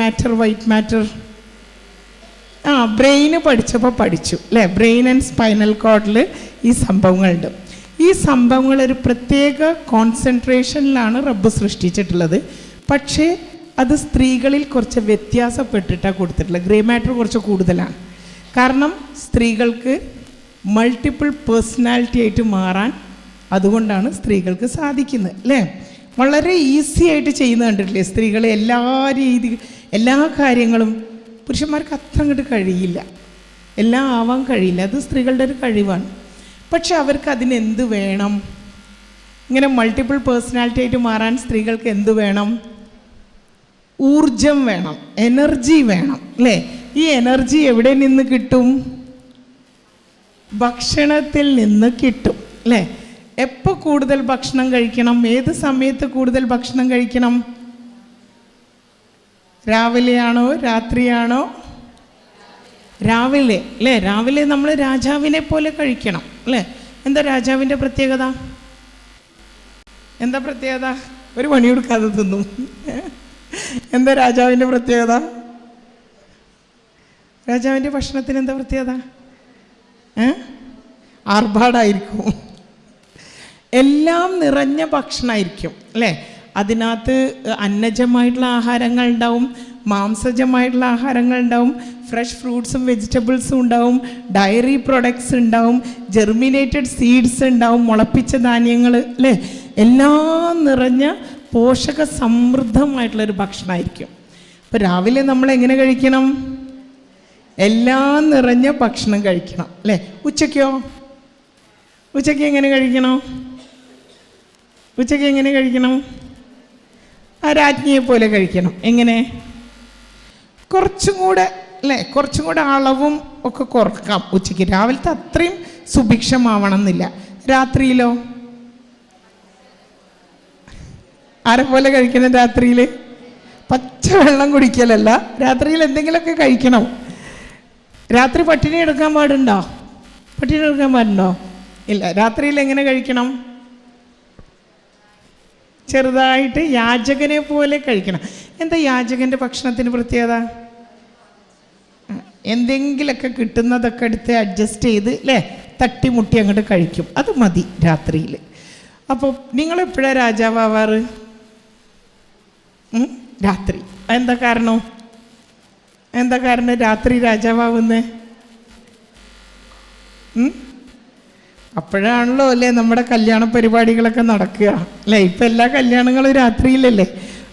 Matter white matter ആ ബ്രെയിന് പഠിച്ചപ്പോൾ പഠിച്ചു അല്ലേ ബ്രെയിൻ ആൻഡ് സ്പൈനൽ കോഡിൽ ഈ സംഭവങ്ങളുണ്ട്. ഈ സംഭവങ്ങൾ ഒരു പ്രത്യേക കോൺസെൻട്രേഷനിലാണ് റബ്ബ് സൃഷ്ടിച്ചിട്ടുള്ളത്. പക്ഷേ അത് സ്ത്രീകളിൽ കുറച്ച് വ്യത്യാസപ്പെട്ടിട്ടാണ് കൊടുത്തിട്ടുള്ളത്. ഗ്രേ മാറ്റർ കുറച്ച് കൂടുതലാണ്. കാരണം സ്ത്രീകൾക്ക് മൾട്ടിപ്പിൾ പേഴ്സണാലിറ്റി ആയിട്ട് മാറാൻ അതുകൊണ്ടാണ് സ്ത്രീകൾക്ക് സാധിക്കുന്നത് അല്ലേ വളരെ ഈസി ആയിട്ട് ചെയ്യുന്ന കണ്ടിട്ടില്ലേ? സ്ത്രീകൾ എല്ലാ രീതി എല്ലാ കാര്യങ്ങളും പുരുഷന്മാർക്ക് അത്ര അങ്ങോട്ട് കഴിയില്ല. എല്ലാം ആവാൻ കഴിയില്ല. അത് സ്ത്രീകളുടെ ഒരു കഴിവാണ്. പക്ഷെ അവർക്ക് അതിനെന്ത് വേണം? ഇങ്ങനെ മൾട്ടിപ്പിൾ പേഴ്സണാലിറ്റി ആയിട്ട് മാറാൻ സ്ത്രീകൾക്ക് എന്ത് വേണം? ഊർജം വേണം. എനർജി വേണം. അല്ലേ? ഈ എനർജി എവിടെ നിന്ന് കിട്ടും? ഭക്ഷണത്തിൽ നിന്ന് കിട്ടും. അല്ലേ? എപ്പോൾ കൂടുതൽ ഭക്ഷണം കഴിക്കണം? ഏത് സമയത്ത് കൂടുതൽ ഭക്ഷണം കഴിക്കണം? രാവിലെയാണോ രാത്രിയാണോ? രാവിലെ അല്ലേ? രാവിലെ നമ്മൾ രാജാവിനെ പോലെ കഴിക്കണം അല്ലേ? എന്താ രാജാവിന്റെ പ്രത്യേകത? എന്താ പ്രത്യേകത? ഒരു പണി കൊടുക്കാതെ തിന്നും. എന്താ രാജാവിന്റെ പ്രത്യേകത? രാജാവിന്റെ ഭക്ഷണത്തിന് എന്താ പ്രത്യേകത? ആർഭാടായിരിക്കും. എല്ലാം നിറഞ്ഞ ഭക്ഷണമായിരിക്കും അല്ലേ? അതിനകത്ത് അന്നജമായിട്ടുള്ള ആഹാരങ്ങൾ ഉണ്ടാവും മാംസജമായിട്ടുള്ള ആഹാരങ്ങൾ ഉണ്ടാവും ഫ്രഷ് ഫ്രൂട്ട്സും വെജിറ്റബിൾസും ഉണ്ടാവും ഡയറി പ്രൊഡക്ട്സ് ഉണ്ടാവും ജെർമിനേറ്റഡ് സീഡ്സ് ഉണ്ടാവും മുളപ്പിച്ച ധാന്യങ്ങൾ അല്ലേ? എല്ലാം നിറഞ്ഞ പോഷക സമൃദ്ധമായിട്ടുള്ളൊരു ഭക്ഷണമായിരിക്കും അപ്പോൾ രാവിലെ നമ്മൾ എങ്ങനെ കഴിക്കണം? എല്ലാം നിറഞ്ഞ ഭക്ഷണം കഴിക്കണം അല്ലേ? ഉച്ചയ്ക്കോ? ഉച്ചയ്ക്ക് എങ്ങനെ കഴിക്കണം? ഉച്ചയ്ക്ക് എങ്ങനെ കഴിക്കണം? ആ രാജ്ഞിയെ പോലെ കഴിക്കണം. എങ്ങനെ? കുറച്ചും കൂടെ അല്ലേ? കുറച്ചും കൂടെ അളവും ഒക്കെ കുറക്കാം ഉച്ചയ്ക്ക്. രാവിലത്തെ അത്രയും സുഭിക്ഷമാവണം എന്നില്ല രാത്രിയിലോ? ആരെ പോലെ കഴിക്കണം രാത്രിയിൽ പച്ചവെള്ളം കുടിക്കലല്ല. രാത്രിയിൽ എന്തെങ്കിലുമൊക്കെ കഴിക്കണം. രാത്രി പട്ടിണി എടുക്കാൻ പാടുണ്ടോ? പട്ടിണി എടുക്കാൻ പാടുണ്ടോ? ഇല്ല. രാത്രിയിൽ എങ്ങനെ കഴിക്കണം? ചെറുതായിട്ട് യാചകനെ പോലെ കഴിക്കണം. എന്താ യാചകന്റെ ഭക്ഷണത്തിന് പ്രത്യേകത? എന്തെങ്കിലുമൊക്കെ കിട്ടുന്നതൊക്കെ എടുത്ത് അഡ്ജസ്റ്റ് ചെയ്ത് അല്ലേ തട്ടിമുട്ടി അങ്ങോട്ട് കഴിക്കും. അത് മതി രാത്രിയിൽ അപ്പോൾ നിങ്ങളെപ്പോഴാണ് രാജാവാറ്? രാത്രി. എന്താ കാരണം? എന്താ കാരണം രാത്രി രാജാവാവുന്നേ? അപ്പോഴാണല്ലോ അല്ലേ നമ്മുടെ കല്യാണ പരിപാടികളൊക്കെ നടക്കുക. അല്ലേ ഇപ്പം എല്ലാ കല്യാണങ്ങളും രാത്രിയിലല്ലേ?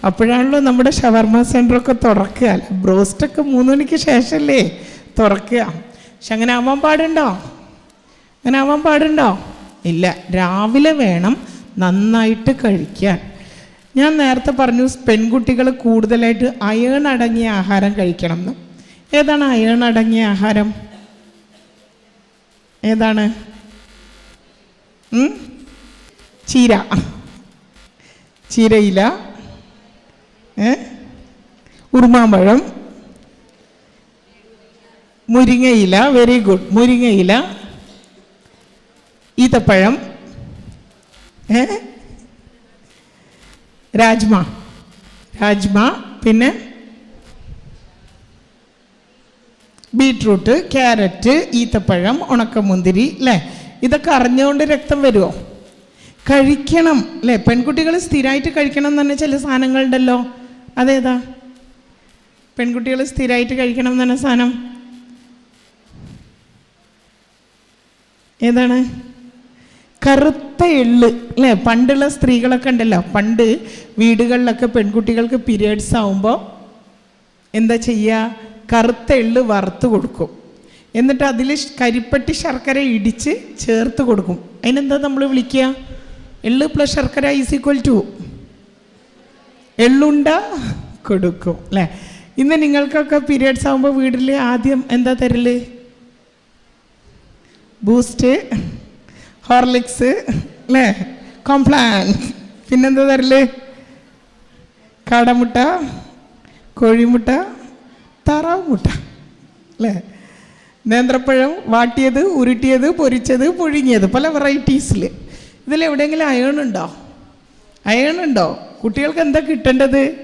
അപ്പോഴാണല്ലോ നമ്മുടെ ഷവർമ സെന്ററൊക്കെ തുറക്കുക. ബ്രോസ്റ്റൊക്കെ മൂന്ന് മണിക്ക് ശേഷമല്ലേ തുറക്കുക. പക്ഷെ അങ്ങനെ ആവാൻ പാടുണ്ടോ? അങ്ങനെ ആവാൻ പാടുണ്ടോ? ഇല്ല രാവിലെ വേണം നന്നായിട്ട് കഴിക്കാൻ. ഞാൻ നേരത്തെ പറഞ്ഞു പെൺകുട്ടികൾ കൂടുതലായിട്ട് അയൺ അടങ്ങിയ ആഹാരം കഴിക്കണം എന്ന്. ഏതാണ് അയേൺ അടങ്ങിയ ആഹാരം? ഏതാണ്? ചീര. ചീരയില. ഉറുമാമ്പഴം മുരിങ്ങയില. വെരി ഗുഡ് മുരിങ്ങയില. ഈത്തപ്പഴം. ഏ? രാജ്മ. രാജ്മ. പിന്നെ ബീട്രൂട്ട് ക്യാരറ്റ് ഈത്തപ്പഴം ഉണക്കമുന്തിരി അല്ലേ ഇതൊക്കെ അറിഞ്ഞുകൊണ്ട് രക്തം വരുമോ കഴിക്കണം അല്ലേ? പെൺകുട്ടികൾ സ്ഥിരമായിട്ട് കഴിക്കണം എന്ന് പറഞ്ഞ ചില സാധനങ്ങളുണ്ടല്ലോ. അതേതാ? പെൺകുട്ടികൾ സ്ഥിരമായിട്ട് കഴിക്കണം എന്ന് പറഞ്ഞ സാധനം. ഏതാണ്? കറുത്ത എള്ള് അല്ലേ? പണ്ടുള്ള സ്ത്രീകളൊക്കെ ഉണ്ടല്ലോ. പണ്ട് വീടുകളിലൊക്കെ പെൺകുട്ടികൾക്ക് പീരിയഡ്സ് ആവുമ്പോൾ എന്താ ചെയ്യുക? കറുത്ത എള്ള് വറുത്ത് കൊടുക്കും. എന്നിട്ട് അതിൽ കരിപ്പട്ടി ശർക്കര ഇടിച്ച് ചേർത്ത് കൊടുക്കും. അതിനെന്താ നമ്മൾ വിളിക്കുക എള്ള് പ്ലസ് ശർക്കര ഈസ് ഈക്വൽ ടു എള്ളുണ്ട കൊടുക്കും അല്ലേ ഇന്ന് നിങ്ങൾക്കൊക്കെ പീരിയഡ്സ് ആകുമ്പോൾ വീട്ടിൽ ആദ്യം എന്താ തരൽ? ബൂസ്റ്റ് ഹോർലിക്സ് അല്ലേ കോംപ്ലാൻ പിന്നെന്താ തരൽ? കാടമുട്ട കോഴിമുട്ട താറാവ് മുട്ട അല്ലേ നേന്ത്രപ്പഴം വാട്ടിയത് ഉരുട്ടിയത് പൊരിച്ചത് പുഴുങ്ങിയത് പല വെറൈറ്റീസിൽ ഇതിൽ എവിടെയെങ്കിലും അയൺ ഉണ്ടോ? അയൺ ഉണ്ടോ? കുട്ടികൾക്ക് എന്താ കിട്ടേണ്ടത്?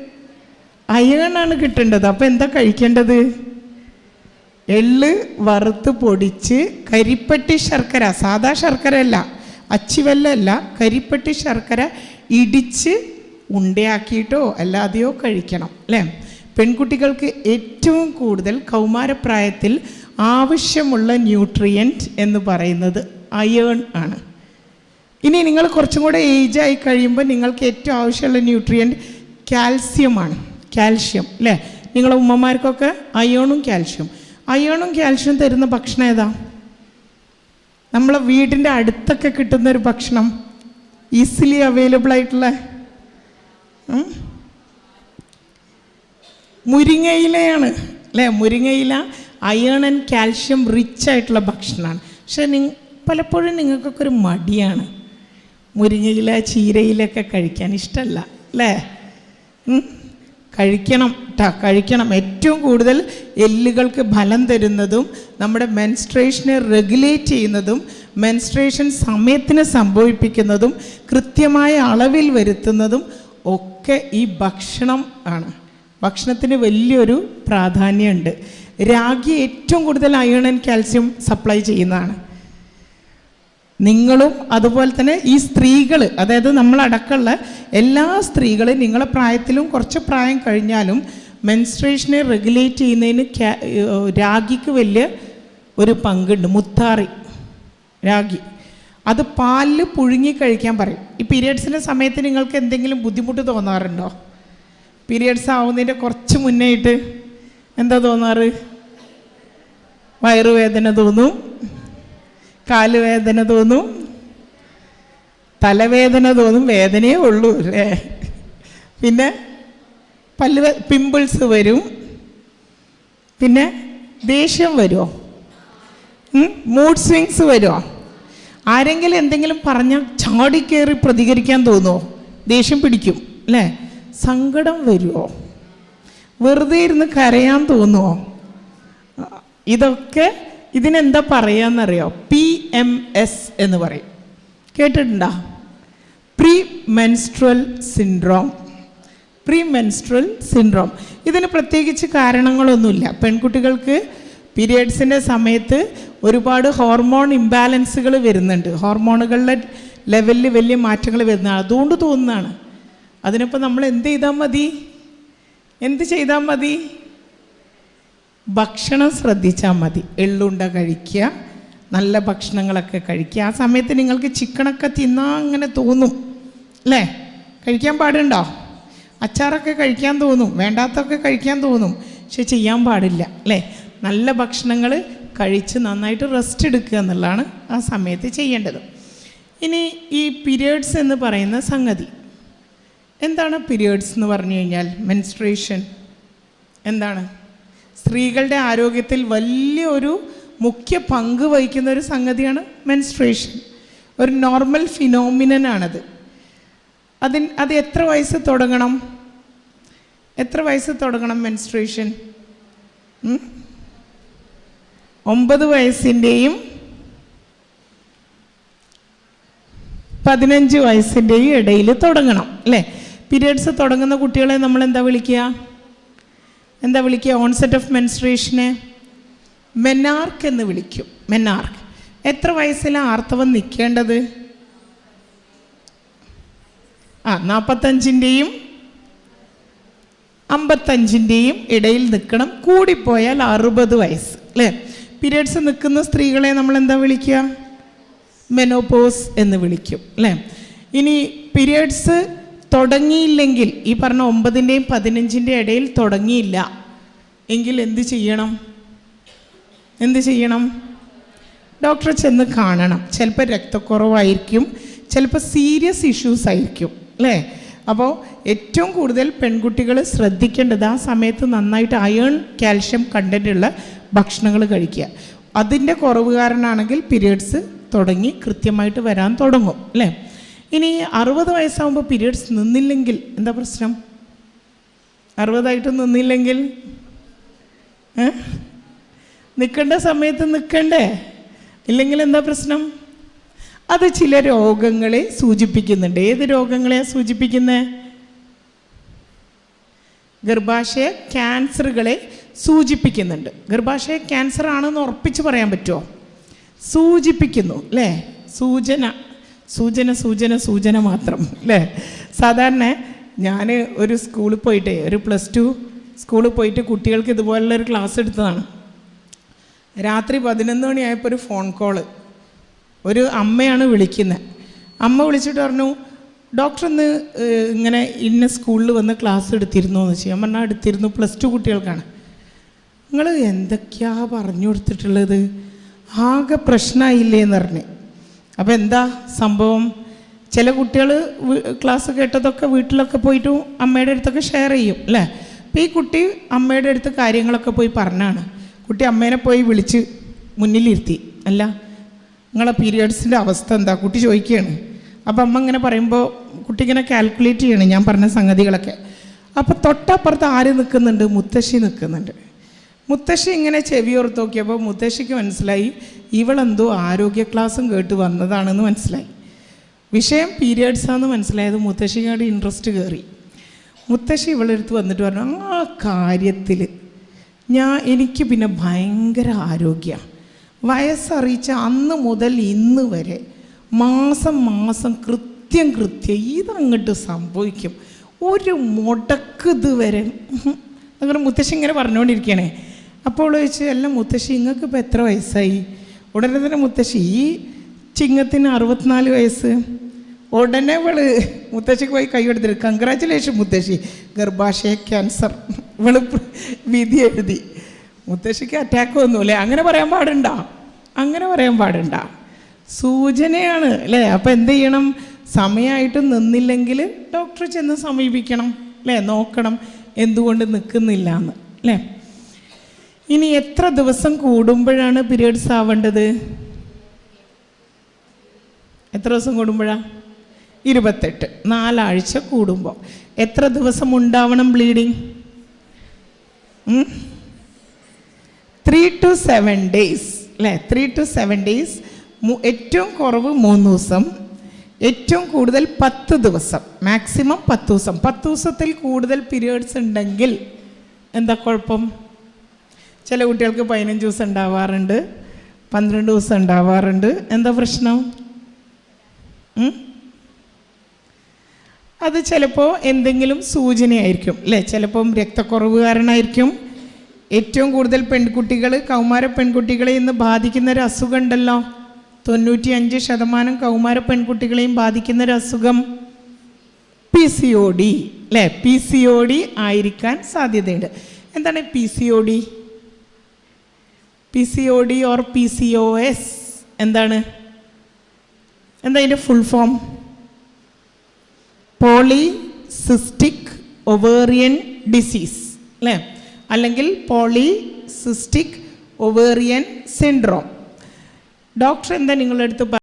അയേണാണ് കിട്ടേണ്ടത്. അപ്പം എന്താ കഴിക്കേണ്ടത്? എള്ള് വറുത്ത് പൊടിച്ച് കരിപ്പെട്ടി ശർക്കര സാധാ ശർക്കര അല്ല അച്ചിവെല്ലല്ല കരിപ്പെട്ടി ശർക്കര ഇടിച്ച് ഉണ്ടയാക്കിയിട്ടോ അല്ലാതെയോ കഴിക്കണം അല്ലേ? പെൺകുട്ടികൾക്ക് ഏറ്റവും കൂടുതൽ കൗമാരപ്രായത്തിൽ ആവശ്യമുള്ള ന്യൂട്രിയന്റ് എന്ന് പറയുന്നത് അയേൺ ആണ്. ഇനി നിങ്ങൾ കുറച്ചും കൂടെ ഏജ് ആയി കഴിയുമ്പോൾ നിങ്ങൾക്ക് ഏറ്റവും ആവശ്യമുള്ള ന്യൂട്രിയന്റ് കാൽസ്യമാണ് കാൽഷ്യം അല്ലേ നിങ്ങളെ ഉമ്മമാർക്കൊക്കെ അയോണും കാൽഷ്യം അയോണും കാൽഷ്യം തരുന്ന ഭക്ഷണം ഏതാ? നമ്മളെ വീടിന്റെ അടുത്തൊക്കെ കിട്ടുന്ന ഒരു ഭക്ഷണം. ഈസിലി അവൈലബിൾ ആയിട്ടുള്ള മുരിങ്ങയിലയാണ് അല്ലേ മുരിങ്ങയില അയേൺ ആൻഡ് കാൽഷ്യം റിച്ച് ആയിട്ടുള്ള ഭക്ഷണമാണ്. പക്ഷെ നിങ്ങൾ പലപ്പോഴും നിങ്ങൾക്കൊക്കെ ഒരു മടിയാണ്. മുരിങ്ങയില ചീരയിലൊക്കെ കഴിക്കാൻ ഇഷ്ടമല്ല അല്ലേ? കഴിക്കണം കേട്ടാ കഴിക്കണം. ഏറ്റവും കൂടുതൽ എല്ലുകൾക്ക് ഫലം തരുന്നതും നമ്മുടെ മെൻസ്ട്രേഷനെ റെഗുലേറ്റ് ചെയ്യുന്നതും മെൻസ്ട്രേഷൻ സമയത്തിന് സംഭവിപ്പിക്കുന്നതും കൃത്യമായ അളവിൽ വരുത്തുന്നതും ഒക്കെ ഈ ഭക്ഷണം ആണ്. ഭക്ഷണത്തിന് വലിയൊരു പ്രാധാന്യമുണ്ട്. രാഗി ഏറ്റവും കൂടുതൽ അയൺ ആൻഡ് കാൽസ്യം സപ്ലൈ ചെയ്യുന്നതാണ്. നിങ്ങളും അതുപോലെ തന്നെ ഈ സ്ത്രീകൾ അതായത് നമ്മളടക്കമുള്ള എല്ലാ സ്ത്രീകളും നിങ്ങളെ പ്രായത്തിലും കുറച്ച് പ്രായം കഴിഞ്ഞാലും മെൻസ്ട്രേഷനെ റെഗുലേറ്റ് ചെയ്യുന്നതിന് രാഗിക്ക് വലിയ ഒരു പങ്കുണ്ട്. മുത്താറി രാഗി. അത് പാലിൽ പുഴുങ്ങി കഴിക്കാൻ പറയും. ഈ പീരിയഡ്സിന്റെ സമയത്ത് നിങ്ങൾക്ക് എന്തെങ്കിലും ബുദ്ധിമുട്ട് തോന്നാറുണ്ടോ? പീരിയഡ്സ് ആവുന്നതിന്റെ കുറച്ച് മുന്നേയിട്ട് എന്താ തോന്നാറ്? വയറുവേദന തോന്നും കാലുവേദന തോന്നും തലവേദന തോന്നും വേദനയേ ഉള്ളൂ അല്ലേ? പിന്നെ പല്ല് പിമ്പിൾസ് വരും. പിന്നെ ദേഷ്യം വരുമോ മൂഡ് സ്വിങ്സ് വരുമോ ആരെങ്കിലും എന്തെങ്കിലും പറഞ്ഞാൽ ചാടിക്കേറി പ്രതികരിക്കാൻ തോന്നുമോ ദേഷ്യം പിടിക്കും അല്ലേ? സങ്കടം വരുമോ വെറുതെ ഇരുന്ന് കരയാൻ തോന്നുമോ ഇതൊക്കെ ഇതിനെന്താ പറയാന്നറിയോ? പി എം എസ് എന്ന് പറയും. കേട്ടിട്ടുണ്ടോ? Pre menstrual syndrome pre menstrual syndrome ഇതിന് പ്രത്യേകിച്ച് കാരണങ്ങളൊന്നുമില്ല. പെൺകുട്ടികൾക്ക് പീരിയഡ്സിന്റെ സമയത്ത് ഒരുപാട് ഹോർമോൺ ഇംബാലൻസുകൾ വരുന്നുണ്ട്. ഹോർമോണുകളുടെ ലെവലിൽ വലിയ മാറ്റങ്ങൾ വരുന്നതാണ്. അതുകൊണ്ട് തോന്നുന്നതാണ് അതിനിപ്പോൾ നമ്മൾ എന്ത് ചെയ്താൽ മതി? എന്ത് ചെയ്താൽ മതി? ഭക്ഷണം ശ്രദ്ധിച്ചാൽ മതി. എള്ളുണ്ട കഴിക്കുക നല്ല ഭക്ഷണങ്ങളൊക്കെ കഴിക്കുക. ആ സമയത്ത് നിങ്ങൾക്ക് ചിക്കനൊക്കെ തിന്നാൻ അങ്ങനെ തോന്നും. അല്ലേ? കഴിക്കാൻ പാടുണ്ടോ? അച്ചാറൊക്കെ കഴിക്കാൻ തോന്നും. വേണ്ടാത്തൊക്കെ കഴിക്കാൻ തോന്നും. പക്ഷെ ചെയ്യാൻ പാടില്ല. അല്ലേ? നല്ല ഭക്ഷണങ്ങൾ കഴിച്ച് നന്നായിട്ട് റെസ്റ്റ് എടുക്കുക എന്നുള്ളതാണ് ആ സമയത്ത് ചെയ്യേണ്ടത്. ഇനി ഈ പീരിയഡ്സ് എന്ന് പറയുന്ന സംഗതി. എന്താണ് പീരിയഡ്സ് എന്ന് പറഞ്ഞു കഴിഞ്ഞാൽ മെൻസ്ട്രേഷൻ എന്താണ്? സ്ത്രീകളുടെ ആരോഗ്യത്തിൽ വലിയൊരു മുഖ്യ പങ്ക് വഹിക്കുന്ന ഒരു സംഗതിയാണ് മെൻസ്ട്രേഷൻ ഒരു നോർമൽ ഫിനോമിനനാണത് അതിൻ അത് എത്ര വയസ്സ് തുടങ്ങണം? എത്ര വയസ്സ് തുടങ്ങണം മെൻസ്ട്രേഷൻ ഒമ്പത് വയസ്സിന്റെയും പതിനഞ്ച് വയസ്സിന്റെയും ഇടയിൽ തുടങ്ങണം അല്ലേ? പീരിയഡ്സ് തുടങ്ങുന്ന കുട്ടികളെ നമ്മൾ എന്താ വിളിക്കുക? എന്താ വിളിക്കുക? ഓൺസെറ്റ് ഓഫ് മെൻസ്ട്രേഷനെ മെനാർക്ക് എന്ന് വിളിക്കും. മെനാർക്ക് എത്ര വയസ്സിലാണ് ആർത്തവം നിൽക്കേണ്ടത്? ആ നാൽപ്പത്തഞ്ചിന്റെയും അമ്പത്തഞ്ചിന്റെയും ഇടയിൽ നിൽക്കണം. കൂടിപ്പോയാൽ അറുപത് വയസ്സ് അല്ലേ? പീരിയഡ്സ് നിൽക്കുന്ന സ്ത്രീകളെ നമ്മൾ എന്താ വിളിക്കുക? മെനോപോസ് എന്ന് വിളിക്കും അല്ലേ? ഇനി പീരിയഡ്സ് തുടങ്ങിയില്ലെങ്കിൽ ഈ പറഞ്ഞ ഒമ്പതിന്റെയും പതിനഞ്ചിന്റെ ഇടയിൽ തുടങ്ങിയില്ല. എങ്കിൽ എന്ത് ചെയ്യണം? എന്ത് ചെയ്യണം? ഡോക്ടറെ ചെന്ന് കാണണം. ചിലപ്പോൾ രക്തക്കുറവായിരിക്കും ചിലപ്പോൾ സീരിയസ് ഇഷ്യൂസ് ആയിരിക്കും അല്ലേ? അപ്പോൾ ഏറ്റവും കൂടുതൽ പെൺകുട്ടികൾ ശ്രദ്ധിക്കേണ്ടത് ആ സമയത്ത് നന്നായിട്ട് അയേൺ കാൽഷ്യം കണ്ടന്റുള്ള ഭക്ഷണങ്ങൾ കഴിക്കുക. അതിന്റെ കുറവ് കാരണമാണെങ്കിൽ പീരിയഡ്സ് തുടങ്ങി കൃത്യമായിട്ട് വരാൻ തുടങ്ങും അല്ലേ? ഇനി അറുപത് വയസ്സാകുമ്പോൾ പീരിയഡ്സ് നിന്നില്ലെങ്കിൽ എന്താ പ്രശ്നം? അറുപതായിട്ട് നിന്നില്ലെങ്കിൽ നിൽക്കേണ്ട സമയത്ത് നിൽക്കണ്ടേ ഇല്ലെങ്കിൽ എന്താ പ്രശ്നം? അത് ചില രോഗങ്ങളെ സൂചിപ്പിക്കുന്നുണ്ട്. ഏത് രോഗങ്ങളെയാണ് സൂചിപ്പിക്കുന്നത് ഗർഭാശയ ക്യാൻസറുകളെ സൂചിപ്പിക്കുന്നുണ്ട്. ഗർഭാശയ ക്യാൻസർ ആണെന്ന് ഉറപ്പിച്ച് പറയാൻ പറ്റുമോ സൂചിപ്പിക്കുന്നു അല്ലേ? സൂചന. സൂചന സൂചന സൂചന മാത്രം അല്ലേ? സാധാരണ ഞാൻ ഒരു സ്കൂളിൽ പോയിട്ടേ ഒരു പ്ലസ് ടു സ്കൂളിൽ പോയിട്ട് കുട്ടികൾക്ക് ഇതുപോലുള്ള ഒരു ക്ലാസ് എടുത്തതാണ്. രാത്രി പതിനൊന്ന് മണിയായപ്പോൾ ഒരു ഫോൺ കോൾ ഒരു അമ്മയാണ് വിളിക്കുന്നത് അമ്മ വിളിച്ചിട്ട് പറഞ്ഞു ഡോക്ടർ ഇന്ന് ഇങ്ങനെ ഇന്ന സ്കൂളിൽ വന്ന് ക്ലാസ് എടുത്തിരുന്നു എന്ന് വെച്ചാൽ ഞാൻ പറഞ്ഞാൽ എടുത്തിരുന്നു പ്ലസ് ടു കുട്ടികൾക്കാണ്. നിങ്ങൾ എന്തൊക്കെയാ പറഞ്ഞു കൊടുത്തിട്ടുള്ളത്? ആകെ പ്രശ്നമായില്ലേ എന്ന് പറഞ്ഞ്. അപ്പോൾ എന്താ സംഭവം? ചില കുട്ടികൾ ക്ലാസ് കേട്ടതൊക്കെ വീട്ടിലൊക്കെ പോയിട്ട് അമ്മയുടെ അടുത്തൊക്കെ ഷെയർ ചെയ്യും അല്ലേ? അപ്പോൾ ഈ കുട്ടി അമ്മയുടെ അടുത്ത് കാര്യങ്ങളൊക്കെ പോയി പറഞ്ഞാണ്. കുട്ടി അമ്മേനെ പോയി വിളിച്ച് മുന്നിലിരുത്തി അല്ല? നിങ്ങളെ പീരിയഡ്സിന്റെ അവസ്ഥ എന്താ? കുട്ടി ചോദിക്കുകയാണ്. അപ്പോൾ അമ്മ ഇങ്ങനെ പറയുമ്പോൾ കുട്ടി ഇങ്ങനെ കാൽക്കുലേറ്റ് ചെയ്യണം ഞാൻ പറഞ്ഞ സംഗതികളൊക്കെ. അപ്പോൾ തൊട്ടപ്പുറത്ത് ആര് നിൽക്കുന്നുണ്ട്? മുത്തശ്ശി നിൽക്കുന്നുണ്ട്. മുത്തശ്ശി ഇങ്ങനെ ചെവിയോർത്ത് നോക്കിയപ്പോൾ മുത്തശ്ശിക്ക് മനസ്സിലായി ഇവളെന്തോ ആരോഗ്യ ക്ലാസ്സും കേട്ട് വന്നതാണെന്ന് മനസ്സിലായി. വിഷയം പീരിയഡ്സാന്ന് മനസ്സിലായത് മുത്തശ്ശിയുടെ ഇൻട്രസ്റ്റ് കയറി മുത്തശ്ശി ഇവളെടുത്ത് വന്നിട്ട് പറഞ്ഞു ആ കാര്യത്തിൽ ഞാൻ എനിക്ക് പിന്നെ ഭയങ്കര ആരോഗ്യമാണ് വയസ്സറിയിച്ച അന്ന് മുതൽ ഇന്ന് വരെ മാസം മാസം കൃത്യം കൃത്യം ഇതങ്ങോട്ട് സംഭവിക്കും. ഒരു മുടക്ക് ഇതുവരെ. അങ്ങനെ മുത്തശ്ശി ഇങ്ങനെ പറഞ്ഞുകൊണ്ടിരിക്കുകയാണേ അപ്പോൾ ചോദിച്ചു അല്ല മുത്തശ്ശി നിങ്ങൾക്ക് ഇപ്പോൾ എത്ര വയസ്സായി? ഉടനെ തന്നെ മുത്തശ്ശി ഈ ചിങ്ങത്തിന് അറുപത്തിനാല് വയസ്സ്. ഉടനെ ഇവൾ മുത്തശ്ശിക്ക് പോയി കൈ എടുത്തിട്ട് കൺഗ്രാറ്റുലേഷൻ മുത്തശ്ശി ഗർഭാശയ ക്യാൻസർ. ഇവൾ വിധി എഴുതി. മുത്തശ്ശിക്ക് അറ്റാക്ക് ഒന്നുമില്ലേ അങ്ങനെ പറയാൻ പാടുണ്ടോ? അങ്ങനെ പറയാൻ പാടുണ്ടോ? സൂചനയാണ് അല്ലേ? അപ്പം എന്ത് ചെയ്യണം? സമയമായിട്ട് നിന്നില്ലെങ്കിൽ ഡോക്ടറെ ചെന്ന് സമീപിക്കണം അല്ലേ? നോക്കണം എന്തുകൊണ്ട് നിൽക്കുന്നില്ല എന്ന് അല്ലേ? ഇനി എത്ര ദിവസം കൂടുമ്പോഴാണ് പീരിയഡ്സ് ആവേണ്ടത്? എത്ര ദിവസം കൂടുമ്പോഴാ? ഇരുപത്തെട്ട്. നാലാഴ്ച കൂടുമ്പോൾ എത്ര ദിവസം ഉണ്ടാവണം bleeding three to seven days അല്ലേ? ത്രീ ടു സെവൻ ഡേയ്സ് ഏറ്റവും കുറവ് മൂന്ന് ദിവസം. ഏറ്റവും കൂടുതൽ പത്ത് ദിവസം. മാക്സിമം പത്ത് ദിവസം. പത്ത് ദിവസത്തിൽ കൂടുതൽ പീരിയഡ്സ് ഉണ്ടെങ്കിൽ എന്താ കുഴപ്പം? ചില കുട്ടികൾക്ക് പതിനഞ്ച് ദിവസം ഉണ്ടാവാറുണ്ട് പന്ത്രണ്ട് ദിവസം ഉണ്ടാവാറുണ്ട്. എന്താ പ്രശ്നം? അത് ചിലപ്പോൾ എന്തെങ്കിലും സൂചനയായിരിക്കും അല്ലേ? ചിലപ്പം രക്തക്കുറവ് കാരണമായിരിക്കും. ഏറ്റവും കൂടുതൽ പെൺകുട്ടികൾ കൗമാര പെൺകുട്ടികളെ ഇന്ന് ബാധിക്കുന്ന ഒരു അസുഖം ഉണ്ടല്ലോ. തൊണ്ണൂറ്റി അഞ്ച് ശതമാനം കൗമാര പെൺകുട്ടികളെയും ബാധിക്കുന്ന ഒരു അസുഖം. പി സി ഒ ഡി അല്ലേ? പി സി ഒ ഡി ആയിരിക്കാൻ സാധ്യതയുണ്ട്. എന്താണ് P C O D P C O D or P C O S എന്താണ്? എന്താ അതിന്റെ full form polycystic ovarian disease അല്ലേ? അല്ലെങ്കിൽ polycystic ovarian syndrome doctor എന്താ നിങ്ങളുടെ അടുത്ത്